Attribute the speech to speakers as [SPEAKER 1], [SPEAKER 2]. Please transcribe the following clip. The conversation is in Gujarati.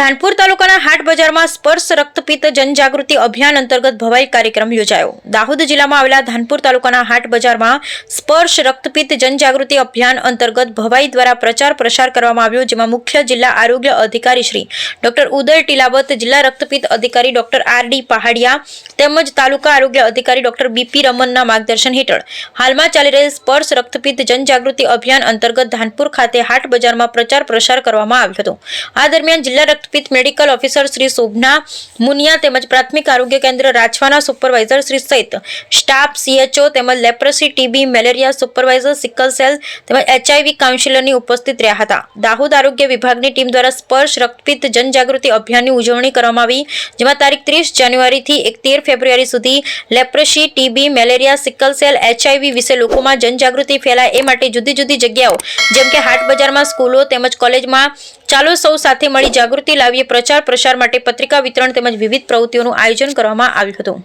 [SPEAKER 1] ધાનપુર તાલુકાના હાટ બજારમાં સ્પર્શ રક્તપિત્ત જનજાગૃતિ અભિયાન અંતર્ગત ભવાઈ કાર્યક્રમ યોજાયો. દાહોદ જિલ્લામાં આવેલા ધાનપુર તાલુકાના હાટ બજારમાં સ્પર્શ રક્તપિત્ત જનજાગૃતિ અભિયાન અંતર્ગત ભવાઈ દ્વારા પ્રચાર પ્રસાર કરવામાં આવ્યો, જેમાં મુખ્ય જિલ્લા આરોગ્ય અધિકારી શ્રી ડોક્ટર ઉદય ટીલાવત, જિલ્લા રક્તપિત્ત અધિકારી ડોક્ટર આર ડી પહાડિયા તેમજ તાલુકા આરોગ્ય અધિકારી ડોક્ટર બીપી રમનના માર્ગદર્શન હેઠળ હાલમાં ચાલી રહેલ સ્પર્શ રક્તપિત્ત જનજાગૃતિ અભિયાન અંતર્ગત ધાનપુર ખાતે હાટ બજારમાં પ્રચાર પ્રસાર કરવામાં આવ્યો હતો. આ દરમિયાન જિલ્લા રક્તપિત્ત મેડિકલ ઓફિસર શ્રી શોભના મુનિયા તેમજ પ્રાથમિક આરોગ્ય કેન્દ્ર રાજવાના સુપરવાઇઝર શ્રી સહિત સ્ટાફ સીએચઓ તેમજ leprosy TB malaria supervisor sickle cell તેમજ એચઆઈવી કાઉન્સિલરની ઉપસ્થિત રહ્યા હતા. દાહોદ આરોગ્ય વિભાગની ટીમ દ્વારા સ્પર્શ, રક્તપિત્ત, જનજાગૃતિ અભિયાનની ઉજવણી કરવામાં આવી, જેમાં તારીખ ત્રીસ જાન્યુઆરીથી એક તેર ફેબ્રુઆરી સુધી leprosy TB malaria sickle cell HIV વિશે લોકોમાં જનજાગૃતિ ફેલાય એ માટે જુદી જુદી જગ્યાઓ, જેમ કે હાટ બજારમાં સ્કૂલો તેમજ કોલેજમાં ચાલો સૌ સાથે મળી જાગૃતિ લાવીએ પ્રચાર પ્રસાર માટે પત્રિકા વિતરણ તેમજ વિવિધ પ્રવૃત્તિઓનું આયોજન કરવામાં આવ્યું હતું.